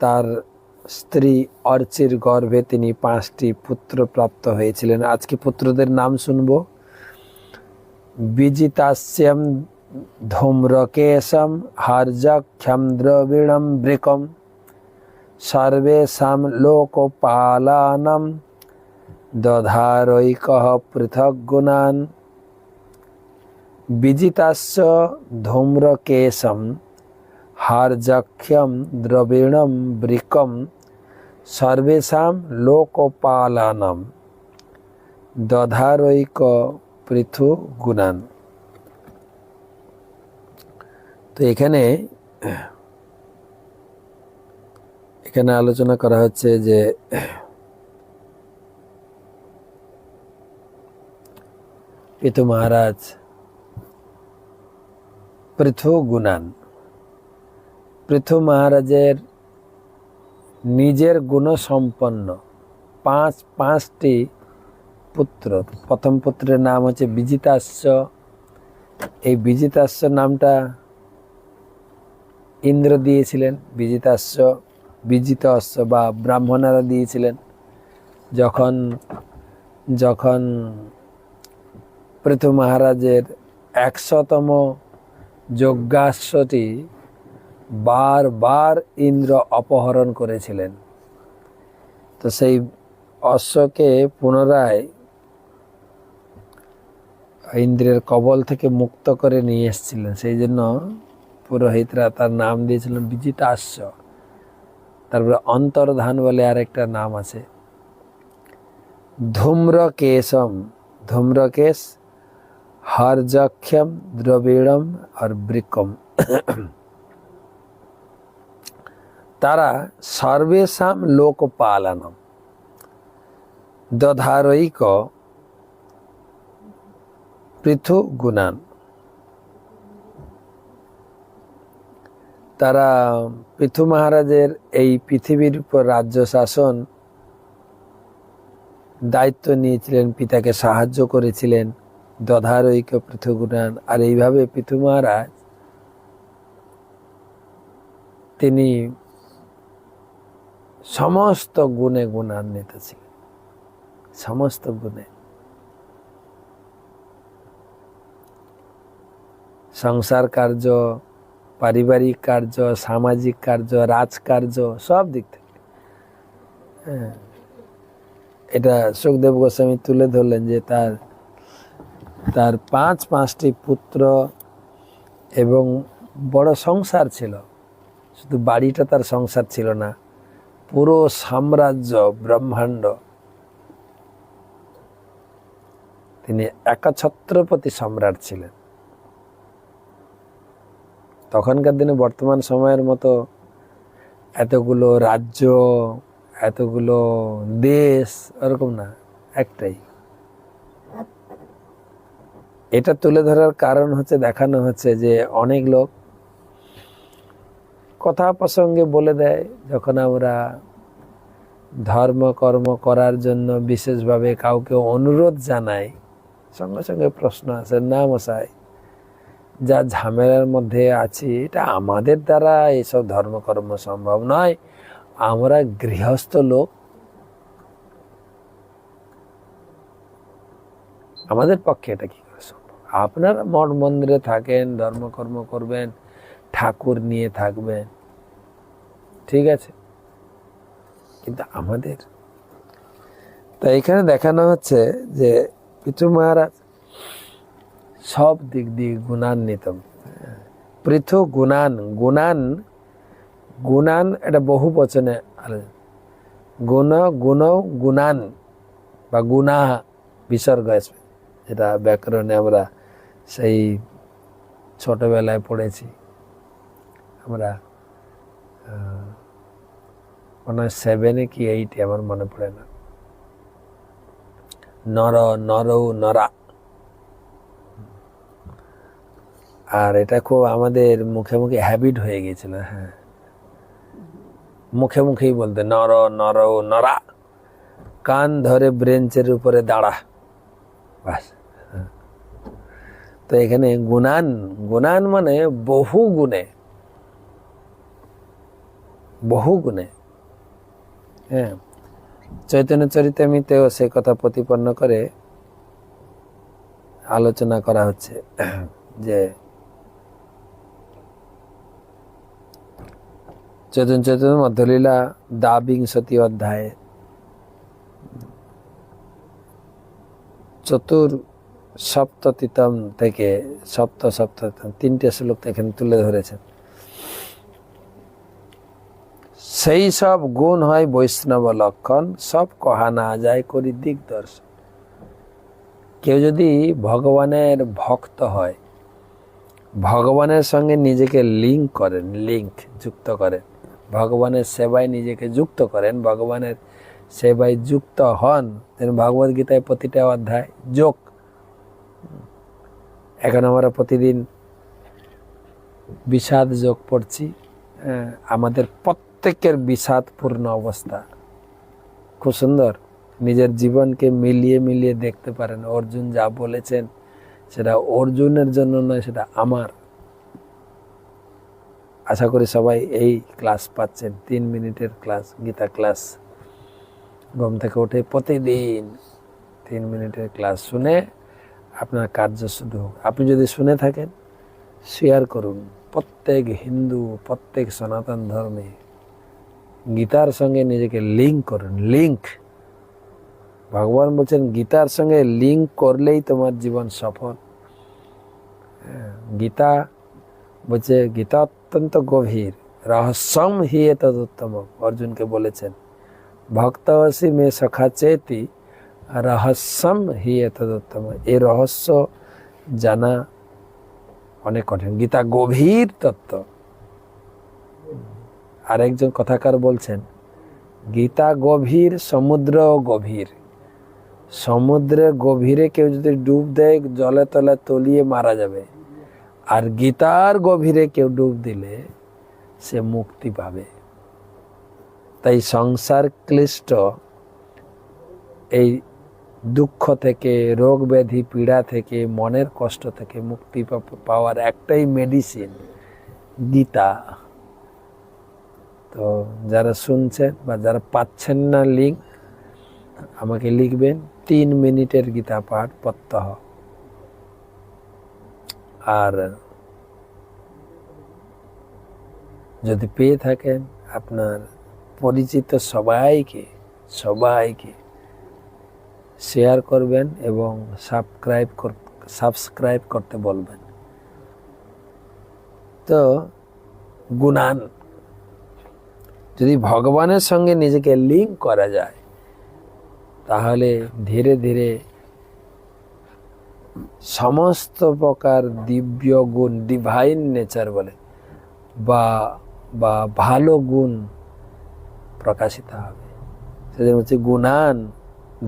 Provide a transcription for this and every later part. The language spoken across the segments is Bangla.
তার স্ত্রী অর্চির গর্ভে তিনি পাঁচটি পুত্র প্রাপ্ত হয়েছিলেন। আজকে পুত্রদের নাম শুনব। বিজিতাস্যম ধূম্রকেশম হার্যক্ষম দ্রবিণম বৃকম সর্বেশাম লোকপালানম দধারৈক পৃথক গুণান বিজিতাস্য ধূম্রকেশম হার্যক্ষম দ্রবিণম বৃকম সর্বেশাম লোকপালানম দধারৈক পৃথু গুণান তো এখানে এখানে আলোচনা করা হচ্ছে যে পিতু মহারাজ পৃথু গুণান পৃথু মহারাজের নিজের গুণসম্পন্ন পাঁচ, পাঁচটি পুত্র। প্রথম পুত্রের নাম হচ্ছে বিজিতাস্য এই বিজিতাস্য নামটা ইন্দ্র দিয়েছিলেন বিজিতাস্য বিজিত অশ্ব বা ব্রাহ্মণারা দিয়েছিলেন। যখন যখন পৃথু মহারাজের একশতম যজ্ঞাশ্বটি বারবার ইন্দ্র অপহরণ করেছিলেন। তো সেই অশ্বকে পুনরায় ইন্দ্রের কবল থেকে মুক্ত করে নিয়ে এসেছিলেন। সেই জন্য পুরোহিতরা তার নাম দিয়েছিলেন বিজিতাস্য তারপরে অন্তর্ধান বলে আরেকটা নাম আছে। ধূম্রকেশম, ধূম্রকেশ, হরযক্ষম, দ্রবিড়ম আর বৃকম তারা সর্বেশাম লোকপালনম। দধারৈক পৃথু গুণান তারা পৃথু মহারাজের এই পৃথিবীর উপর রাজ্য শাসন দায়িত্ব নিয়েছিলেন, পিতাকে সাহায্য করেছিলেন, দধারৈক পৃথু গুণান আর এইভাবে পৃথু মহারাজ তিনি সমস্ত গুণে গুণান্বিত ছিলেন সমস্ত গুণে। সংসার কার্য, পারিবারিক কার্য, সামাজিক কার্য রাজকার্য সব দিক থেকে। হ্যাঁ। এটা সুখদেব গোস্বামী তুলে ধরলেন যে তার তার পাঁচ, পাঁচটি পুত্র এবং বড় সংসার ছিল। শুধু বাড়িটা তার সংসার ছিল না পুরো সাম্রাজ্য ব্রহ্মাণ্ড। তিনি একছত্রপতি সম্রাট ছিলেন। তখনকার দিনে বর্তমান সময়ের মতো এতগুলো রাজ্য, এতগুলো দেশ ওরকম না, একটাই। এটা তুলে ধরার কারণ হচ্ছে, দেখানো হচ্ছে যে অনেক লোক কথা প্রসঙ্গে বলে দেয়, যখন আমরা ধর্ম, কর্ম করার জন্য বিশেষভাবে কাউকে অনুরোধ জানাই, সঙ্গে সঙ্গে প্রশ্ন আছে না মশাই, যা ঝামেলার মধ্যে আছি, এটা আমাদের দ্বারা এইসব ধর্মকর্ম সম্ভব নয়। আমরা গৃহস্থ লোক। আমাদের পক্ষে এটা কি করে সম্ভব? আপনারা মঠ মন্দিরে থাকেন ধর্মকর্ম করবেন ঠাকুর নিয়ে থাকবেন। ঠিক আছে? কিন্তু আমাদের তা এখানে দেখানো হচ্ছে যে পিতু মহারাজ সব দিক দিয়ে গুণান্বিত। পৃথু গুণান গুণান গুণান এটা বহু বচনে গুণ গুণ, গুণান বা গুণা বিসর্গ আসবে যেটা ব্যাকরণে আমরা সেই ছোটবেলায় পড়েছি। আমরা মনে হয় সেভেনে কি এইটে আমার মনে পড়ে না। নর, নরৌ, নরা। আর এটা খুব আমাদের মুখে মুখে হ্যাবিট হয়ে গেছিল হ্যাঁ। মুখে মুখেই বলতে, নর নর, নরা। কান ধরে ব্রেঞ্চের উপরে দাঁড়া। বাস হ্যাঁ। তো এখানে গুণান গুণান মানে বহু গুণে। বহু গুণে। হ্যাঁ চৈতন্য চরিতামিতেও সে কথা প্রতিপন্ন করে আলোচনা করা হচ্ছে যে চৈতন্য চৈতন্য মধ্যলীলা দ্বাবিংশতি অধ্যায়ে চতুর সপ্ততিতম থেকে সপ্ত সপ্ততম তিনটে শ্লোক এখানে তুলে ধরেছেন। সেই সব গুণ হয় বৈষ্ণব লক্ষণ, সব কহা না যায় করি দিগদর্শন। কেউ যদি ভগবানের ভক্ত হয়, ভগবানের সঙ্গে নিজেকে লিঙ্ক করেন লিঙ্ক যুক্ত করেন, ভগবানের সেবায় নিজেকে যুক্ত করেন, ভগবানের সেবায় যুক্ত হন যেন ভগবদ গীতায় প্রতিটা অধ্যায় যোগ। এখন আমরা প্রতিদিন বিষাদ যোগ পড়ছি আমাদের প্রত্যেকের বিষাদপূর্ণ অবস্থা। খুব সুন্দর। নিজের জীবনকে মিলিয়ে মিলিয়ে দেখতে পারেন। অর্জুন যা বলেছেন, সেটা অর্জুনের জন্য নয়, সেটা আমার। আশা করি সবাই এই ক্লাস পাচ্ছেন। তিন মিনিটের ক্লাস, গীতা ক্লাস। ঘুম থেকে উঠে প্রতিদিন তিন মিনিটের ক্লাস শুনে আপনার কার্য হোক। আপনি যদি শুনে থাকেন শেয়ার করুন। প্রত্যেক হিন্দু, প্রত্যেক সনাতন ধর্মে গীতার সঙ্গে নিজেকে লিঙ্ক করুন লিঙ্ক ভগবান বলছেন গীতার সঙ্গে লিঙ্ক করলেই তোমার জীবন সফল। হ্যাঁ, গীতা বলছে গীতা অত্যন্ত গভীর রহস্যম হি তদুত্তম অর্জুনকে বলেছেন। ভক্তবসী মে সখা চেতি রহস্যম হি তদুত্তম। এই রহস্য জানা অনেক কঠিন। গীতা গভীর তত্ত্ব। আরেকজন কথাকার বলছেন, গীতা গভীর, সমুদ্র গভীর। সমুদ্রে গভীরে কেউ যদি ডুব দেয়, জলে তলে তলিয়ে মারা যাবে। আর গীতার গভীরে কেউ ডুব দিলে, সে মুক্তি পাবে। তাই সংসার ক্লিষ্ট। এই দুঃখ থেকে, রোগ ব্যাধি, পীড়া থেকে, মনের কষ্ট থেকে মুক্তি পাওয়ার একটাই মেডিসিন গীতা। তো যারা শুনছেন বা যারা পাচ্ছেন না লিঙ্ক আমাকে লিখবেন, তিন মিনিটের গীতা পাঠ প্রত্যহ। আর যদি পেয়ে থাকেন আপনার পরিচিত সবাইকে সবাইকে শেয়ার করবেন এবং সাবস্ক্রাইব সাবস্ক্রাইব করতে বলবেন। তো গুণান। যদি ভগবানের সঙ্গে নিজেকে লিঙ্ক করা যায়, তাহলে ধীরে ধীরে সমস্ত প্রকার দিব্য গুণ ডিভাইন নেচার বলে, বা বা ভালো গুণ প্রকাশিত হবে। সেদিন হচ্ছে গুণান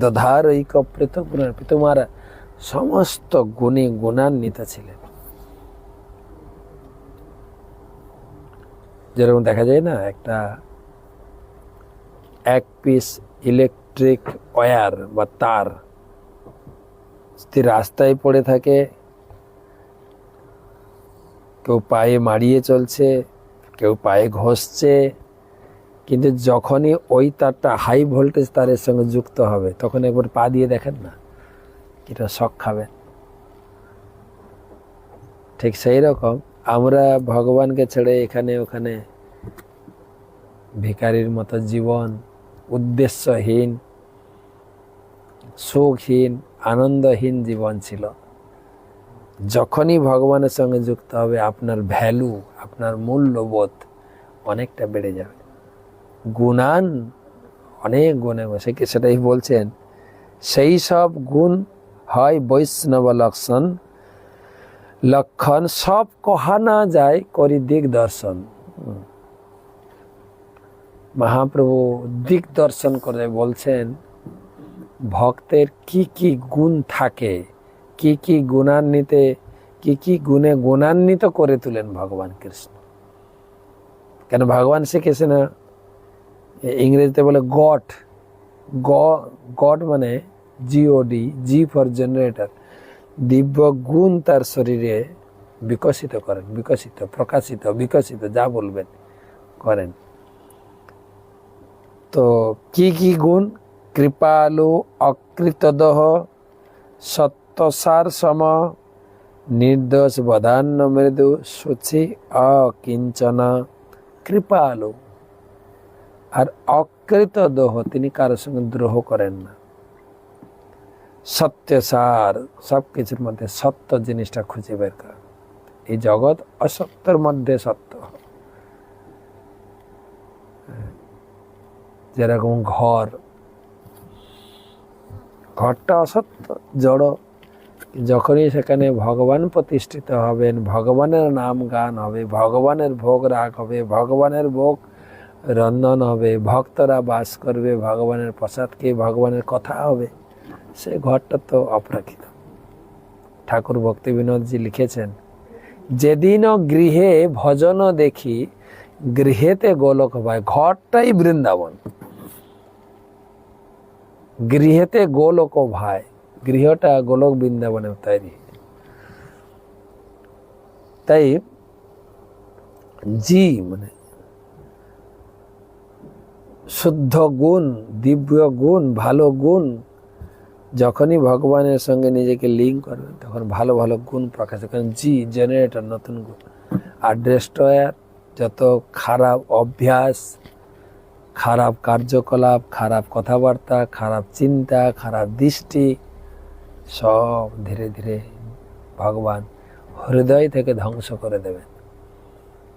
দধার ঐক প্রীত গুণান, তোমার সমস্ত গুণে গুণান্বিত ছিলেন যেরকম দেখা যায় না, একটা এক পিস ইলেকট্রিক ওয়্যার বা তার যদি রাস্তায় পড়ে থাকে। কেউ পায়ে মারিয়ে চলছে, কেউ পায়ে ঘষছে। কিন্তু যখনই ওই তারটা হাই ভোল্টেজ তারের সঙ্গে যুক্ত হবে, তখন একবার পা দিয়ে দেখেন না এটা শখ খাবেন ঠিক সেই রকম আমরা ভগবানকে ছেড়ে এখানে ওখানে ভিখারির মতো জীবন উদ্দেশ্যহীন, সুখহীন, আনন্দহীন জীবন ছিল। যখনই ভগবানের সঙ্গে যুক্ত হবে, আপনার ভ্যালু আপনার মূল্যবোধ অনেকটা বেড়ে যাবে। গুণান অনেক গুণে বসে কি সেটাই বলছেন, সেই সব গুণ হয় বৈষ্ণব লক্ষণ লক্ষণ সব কহা না যায় করি দিক দর্শন। মহাপ্রভু দিক দর্শন করে বলছেন, ভক্তের কি কি গুণ থাকে, কি কি গুণান্বিতে, কি কি গুণে গুণান্বিত করে তুলেন ভগবান কৃষ্ণ? কেন ভগবান না? ইংরেজিতে বলে গট গ, গড মানে G O D G for generator দিব্য গুণ তার শরীরে বিকশিত করেন, বিকশিত, প্রকাশিত, বিকশিত, যা বলবেন, করেন। তো কি কি গুণ? কৃপালু অকৃতদহ সত্যসার সম নির্দোষ বদান্য মৃদু সুচি অকিঞ্চন। কৃপালু। আর অকৃত দোহ তিনি কারোর সঙ্গে দ্রোহ করেন না। সত্যসার সব কিছুর মধ্যে সত্য জিনিসটা খুঁজে বের করা। এই জগৎ অসত্যের মধ্যে সত্য। যেরকম ঘর। ঘরটা অসত্য জড়। যখনই সেখানে ভগবান প্রতিষ্ঠিত হবেন, ভগবানের নাম গান হবে, ভগবানের ভোগ রাগ হবে, ভগবানের ভোগ রন্ধন হবে, ভক্তরা বাস করবে, ভগবানের প্রসাদকে ভগবানের কথা হবে, সে ঘরটা তো অপ্রাকৃত ঠাকুর ভক্তি বিনোদজি লিখেছেন, যেদিন গৃহে ভজন দেখি, গৃহেতে গোলক হয়, ঘরটাই বৃন্দাবন। গৃহেতে গোলক ভাই, গৃহটা গোলক বৃন্দাবনে তৈরি তাই জি মানে শুদ্ধ গুণ, দিব্য গুণ, ভালো গুণ, যখনই ভগবানের সঙ্গে নিজেকে লিঙ্ক করবে, তখন ভালো ভালো গুণ প্রকাশ। কারণ জি জেনারেটর নতুন গুণ আর ডেস্ট্রয়ার যত খারাপ অভ্যাস খারাপ কার্যকলাপ, খারাপ কথাবার্তা, খারাপ চিন্তা, খারাপ দৃষ্টি, সব ধীরে ধীরে ভগবান হৃদয় থেকে ধ্বংস করে দেবেন।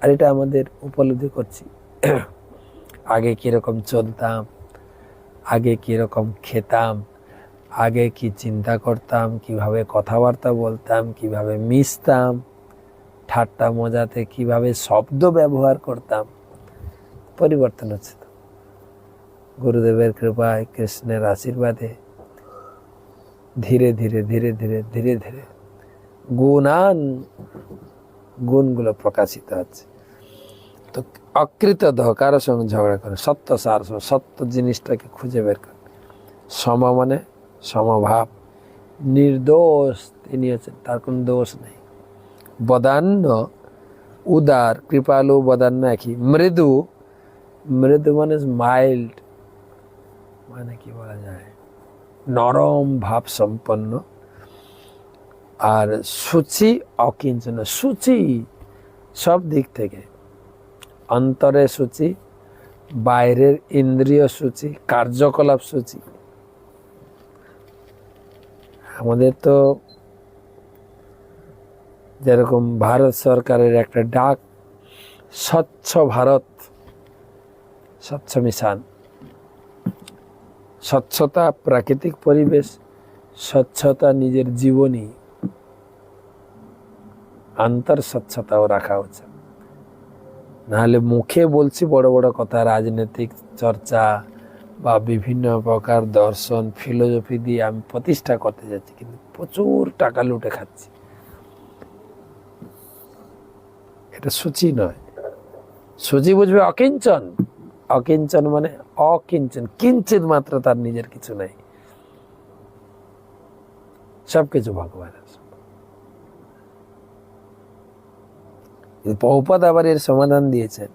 আর এটা আমাদের উপলব্ধি করছি। আগে কীরকম চলতাম, আগে কীরকম খেতাম, আগে কি চিন্তা করতাম, কীভাবে কথাবার্তা বলতাম, কীভাবে মিশতাম, ঠাট্টা মজাতে কীভাবে শব্দ ব্যবহার করতাম, পরিবর্তন হচ্ছে। গুরুদেবের কৃপায় কৃষ্ণের আশীর্বাদে ধীরে ধীরে ধীরে ধীরে ধীরে ধীরে গুণান গুণগুলো প্রকাশিত হচ্ছে। তো অকৃত দহ কারও সঙ্গে ঝগড়া করে, সত্য সার সত্য জিনিসটাকে খুঁজে বের করে। সম মানে সমভাব, নির্দোষ, তিনি হচ্ছেন, তার কোনো দোষ নেই। বদান্য, উদার, কৃপালু, বদান্য একই। মৃদু মৃদু মানে মাইল্ড মানে কি বলা যায়? নরম ভাব সম্পন্ন। আর সূচি অকিঞ্চন, সূচি সব দিক থেকে। অন্তরে সূচি, বাইরের ইন্দ্রিয় সূচি, কার্যকলাপ সূচি। আমাদের তো যেরকম ভারত সরকারের একটা ডাক, স্বচ্ছ ভারত, স্বচ্ছ মিশন। স্বচ্ছতা প্রাকৃতিক পরিবেশ, স্বচ্ছতা নিজের জীবনী, আন্তর স্বচ্ছতাও রাখা উচিত। নাহলে মুখে বলছি বড় বড় কথা, রাজনৈতিক চর্চা বা বিভিন্ন প্রকার দর্শন ফিলোসফি দিয়ে আমি প্রতিষ্ঠা করতে যাচ্ছি, কিন্তু প্রচুর টাকা লুটে খাচ্ছি। এটা সূচি নয়। সূচি বুঝবে অকিঞ্চন। অকিঞ্চন মানে অকিঞ্চন। কিঞ্চিত মাত্র তার নিজের কিছু নাই। সবকিছু ভগবানের। বহুপদ আবার এর সমাধান দিয়েছেন।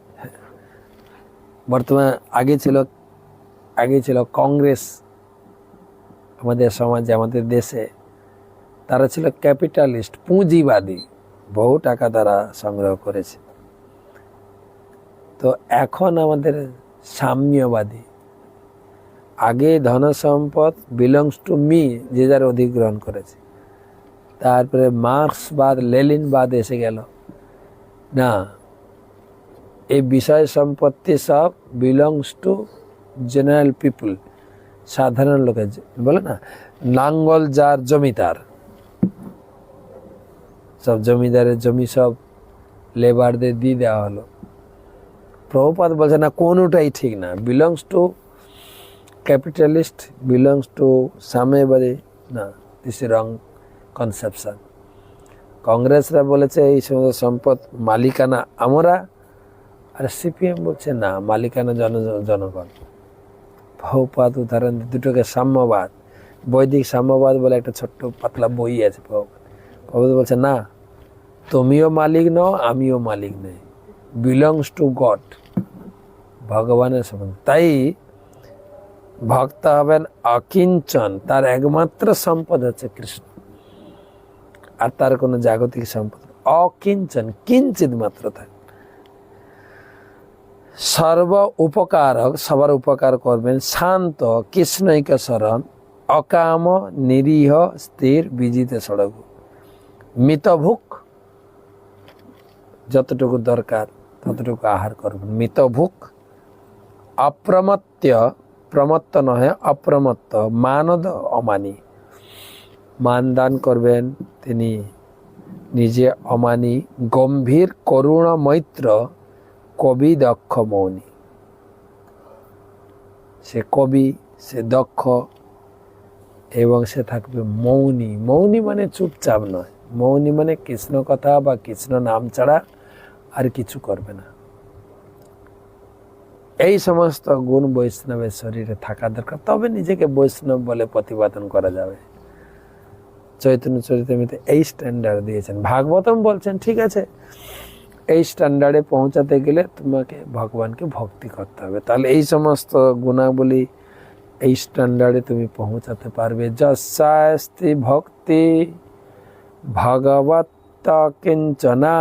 বর্তমান আগে ছিল আগে ছিল কংগ্রেস। আমাদের সমাজে, আমাদের দেশে তারা ছিল ক্যাপিটালিস্ট, পুঁজিবাদী। বহু টাকা তারা সংগ্রহ করেছে। তো এখন আমাদের সাম্যবাদী। আগে ধন সম্পদ বিলংস টু মি যে যার অধিগ্রহণ করেছে। তারপরে মার্ক্সবাদ লেলিনবাদ এসে গেল। না, এই বিষয় সম্পত্তি সব বিলংস টু জেনারেল পিপুল সাধারণ লোকের বলে না, নাঙ্গল যার জমিদার সব জমিদারের জমি সব লেবারদের দিয়ে দেওয়া হলো। প্রভুপাত বলছে, না, কোনোটাই ঠিক না। Belongs to capitalist belongs to সাম্যবাদী। না দিস রং কনসেপশন কংগ্রেসরা বলেছে, এই সমস্ত সম্পদ মালিকানা আমরা। আর সিপিএম বলছে, না, মালিকানা জন, জনগণ। বহুপাত উদাহরণ দুটোকে সাম্যবাদ, বৈদিক সাম্যবাদ বলে একটা ছোট্ট পাতলা বই আছে বহুপাত বহুপাত বলছে, না, তুমিও মালিক নও, আমিও মালিক নই। বিলংস টু গড ভগবানের সম্বন্ধে তাই ভক্ত হবেন অকিঞ্চন, তার একমাত্র সম্পদ হচ্ছে কৃষ্ণ। আর তার কোনো জাগতিক সম্পদ। অকিঞ্চন কিঞ্চিত মাত্র থাকে সর্ব উপকারক, সবার উপকার করবেন শান্ত, কৃষ্ণৈক শরণ অকাম, নিরীহ, স্থির, বিজিত সড়ক মিতভুক, যতটুকু দরকার। ততটুকু আহার করবেন মিতভুক অপ্রমত্য প্রমত্ত নহে, অপ্রমত্ত, মানদ অমানি। মান দান করবেন তিনি নিজে অমানি, গম্ভীর করুণ মৈত্র, কবি দক্ষ মৌনী। সে কবি, সে দক্ষ, এবং সে থাকবে মৌনী। মৌনী মানে চুপচাপ নয়। মৌনী মানে কৃষ্ণ কথা বা কৃষ্ণ নাম ছাড়া আর কিছু করবে না। এই সমস্ত গুণ বৈষ্ণবের শরীরে থাকা দরকার। তবে নিজেকে বৈষ্ণব বলে প্রতিপাদন করা যাবে। চৈতন্য চরিতামিতে এই স্ট্যান্ডার্ড দিয়েছেন। ভাগবতম বলছেন, ঠিক আছে, এই স্ট্যান্ডার্ডে পৌঁছাতে গেলে তোমাকে, ভগবানকে ভক্তি করতে হবে। তাহলে এই সমস্ত গুণাবলী এই স্ট্যান্ডার্ডে তুমি পৌঁছাতে পারবে। যশাস্তি ভক্তি ভগবত কিঞ্চনা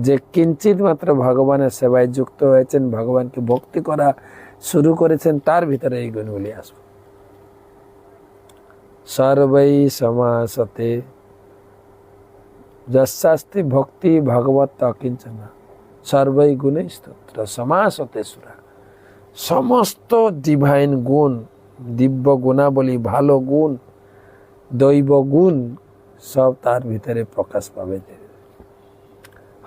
যে কিঞ্চিত মাত্র ভগবানের সেবায় যুক্ত হয়েছেন, ভগবানকে ভক্তি করা শুরু করেছেন, তার ভিতরে এই গুণগুলি আসবে। সর্বৈ সমাসতে যশাস্তি ভক্তি ভগবত অকিঞ্চনা। সর্বৈ গুণে স্তোত্র, সমাসতে সুরা। সমস্ত ডিভাইন গুণ, দিব্য গুণাবলী, ভালো গুণ, দৈব গুণ সব তার ভিতরে প্রকাশ পাবে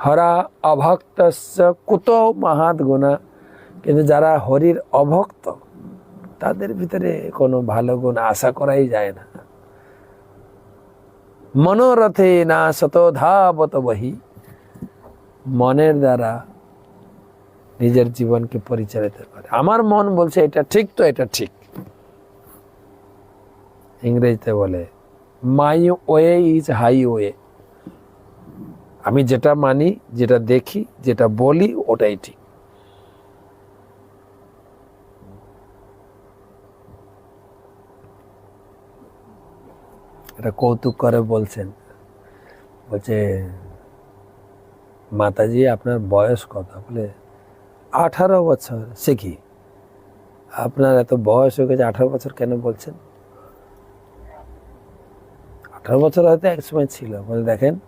হরা অভক্ত কুত মাহাত গুণা। কিন্তু যারা হরির অভক্ত, তাদের ভিতরে কোনো ভালো গুণ আশা করাই যায় না। মনোরথে না শত ধাবত বহি। মনের দ্বারা নিজের জীবনকে পরিচালিত করে। আমার মন বলছে, এটা ঠিক তো, এটা ঠিক। ইংরেজিতে বলে my way is high way আমি যেটা মানি, যেটা দেখি, যেটা বলি, ওটাই ঠিক। এটা কৌতুক করে বলছেন। বলছে, মাতাজি, আপনার বয়স কত? বলে, আঠারো বছর। সে কি? আপনার এত বয়স হয়ে গেছে, আঠারো বছর কেন বলছেন? আঠারো বছর হয়তো এক সময় ছিল। বলে, দেখেন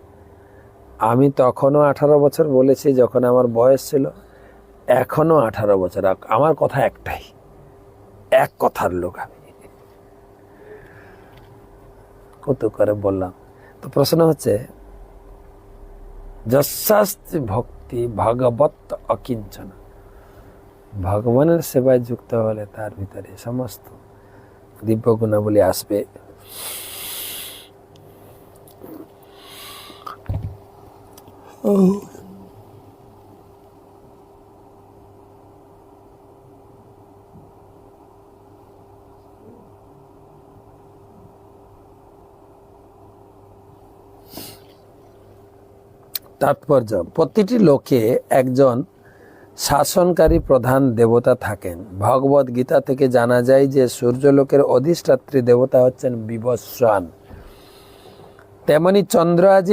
আমি তখনও আঠারো বছর বলেছি যখন আমার বয়স ছিল, এখনও আঠারো বছর। আমার কথা একটাই, এক কথার লোক আমি। কত করে বললাম? তো প্রশ্ন হচ্ছে যশাস্তি ভক্তি ভগবত অকিঞ্চন। ভগবানের সেবায় যুক্ত হলে তার ভিতরে সমস্ত দিব্য গুণাবলী আসবে। তাৎপর্য, প্রতিটি লোকে একজন শাসনকারী প্রধান দেবতা থাকেন। ভগবত গীতা থেকে জানা যায় যে সূর্যলোকের অধিষ্ঠাত্রী দেবতা হচ্ছেন বিবস্বান তেমনি চন্দ্র আজি